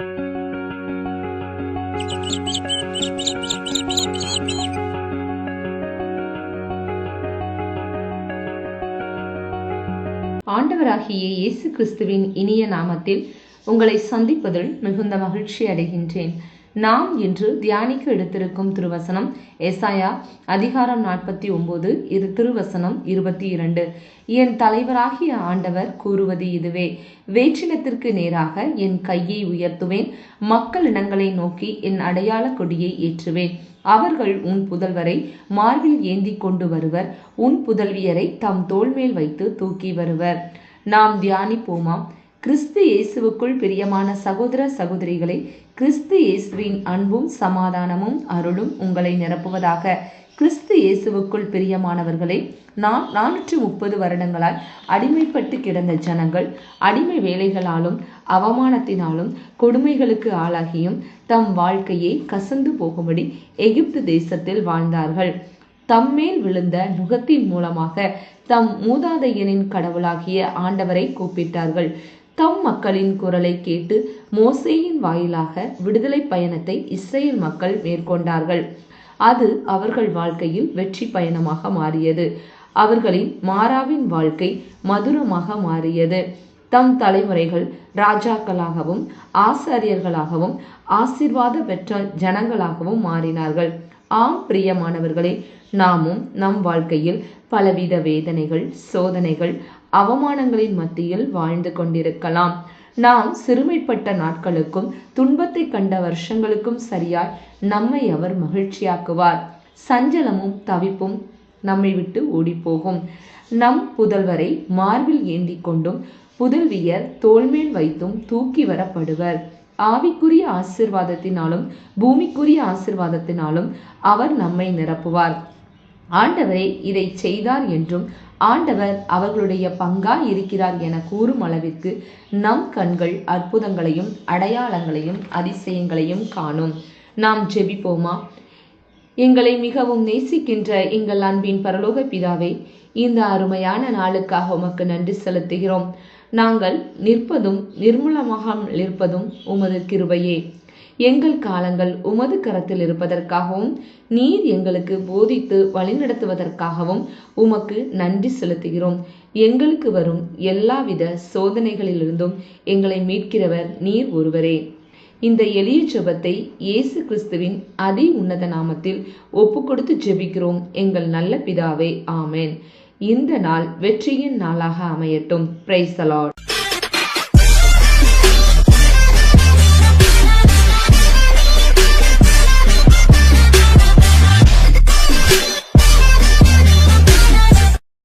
ஆண்டவராகிய இயேசு கிறிஸ்துவின் இனிய நாமத்தில் உங்களை சந்திப்பதில் மிகுந்த மகிழ்ச்சி அடைகின்றேன். நாம் இன்று தியானிக்க எடுத்திருக்கும் திருவசனம் எஸ்ஐயா அதிகாரம் நாற்பத்தி ஒன்பது இது திருவசனம் இருபத்தி இரண்டு. என் தலைவராகிய ஆண்டவர் கூறுவது இதுவே வேற்றினத்திற்கு நேராக என் கையை உயர்த்துவேன் மக்கள் இனங்களை நோக்கி என் அடையாள கொடியை ஏற்றுவேன். அவர்கள் உன் புதல்வரை மார்பில் ஏந்தி கொண்டு வருவர் உன் புதல்வியரை தம் தோள்மேல் வைத்து தூக்கி வருவர். நாம் தியானிப்போமாம் கிறிஸ்து இயேசுவுக்குள் பிரியமான சகோதர சகோதரிகளை கிறிஸ்து இயேசுவின் அன்பும் சமாதானமும் அருளும் உங்களை நிரப்புவதாக கிறிஸ்து இயேசுவுக்குள் பிரியமானவர்களை நாம் நானூற்று முப்பது வருடங்களால் அடிமைப்பட்டு கிடந்த ஜனங்கள் அடிமை வேலைகளாலும் அவமானத்தினாலும் கொடுமைகளுக்கு ஆளாகியும் தம் வாழ்க்கையை கசந்து போகும்படி எகிப்து தேசத்தில் வாழ்ந்தார்கள். தம்மேல் விழுந்த நுகத்தின் மூலமாக தம் மூதாதையனின் கடவுளாகிய ஆண்டவரை கூப்பிட்டார்கள். தம் மக்களின் குரலை கேட்டு மோசேயின் வாயிலாக விடுதலை பயணத்தை இஸ்ரேல் மக்கள் மேற்கொண்டார்கள். அது அவர்கள் வாழ்க்கையில் வெற்றி பயணமாக மாறியது. அவர்களின் மாறாவின் வாழ்க்கை மதுரமாக மாறியது. தம் தலைமுறைகள் ராஜாக்களாகவும் ஆசாரியர்களாகவும் ஆசிர்வாத பெற்ற ஜனங்களாகவும் மாறினார்கள். ஆம் பிரியமானவர்களே நாமும் நம் வாழ்க்கையில் பலவித வேதனைகள் சோதனைகள் அவமானங்களின் மத்தியில் வாழ்ந்து கொண்டிருக்கலாம். நாம் சிறுமைப்பட்ட நாட்களுக்கும் துன்பத்தை கண்ட வருஷங்களுக்கும் சரியாய் நம்மை அவர் மகிழ்ச்சியாக்குவார். சஞ்சலமும் தவிப்பும் நம்மை விட்டு ஓடிப்போகும். நம் புதல்வரை மார்பில் ஏந்தி கொண்டும் புதல்வியர் தோல்மேல் வைத்தும் தூக்கி வரப்படுவர். ஆவிக்குரிய ஆசிர்வாதத்தினாலும் பூமிக்குரிய ஆசிர்வாதத்தினாலும் அவர் நம்மை நிரப்புவார். ஆண்டவரே இதை செய்தார் என்றும் ஆண்டவர் அவர்களுடைய பங்காய் இருக்கிறார் என கூறும் அளவிற்கு நம் கண்கள் அற்புதங்களையும் அடையாளங்களையும் அதிசயங்களையும் காணும். நாம் ஜெபிப்போமா? எங்களை மிகவும் நேசிக்கின்ற எங்கள் அன்பின் பரலோக பிதாவே இந்த அருமையான நாளுக்காக உமக்கு நன்றி செலுத்துகிறோம். நாங்கள் நிற்பதும் நிர்மூலமாக இருப்பதும் உமது கிருபையே. எங்கள் காலங்கள் உமது கரத்தில் இருப்பதற்காகவும் நீர் எங்களுக்கு போதித்து வழிநடத்துவதற்காகவும் உமக்கு நன்றி செலுத்துகிறோம். எங்களுக்கு வரும் எல்லாவித சோதனைகளிலிருந்தும் எங்களை மீட்கிறவர் நீர் ஒருவரே. இந்த எளிய ஜெபத்தை இயேசு கிறிஸ்துவின் அதி உன்னத நாமத்தில் ஒப்பு கொடுத்து ஜெபிக்கிறோம். எங்கள் நல்ல பிதாவே ஆமேன். இந்த நாள் வெற்றியின் நாளாக அமையட்டும். பிரைசலாட்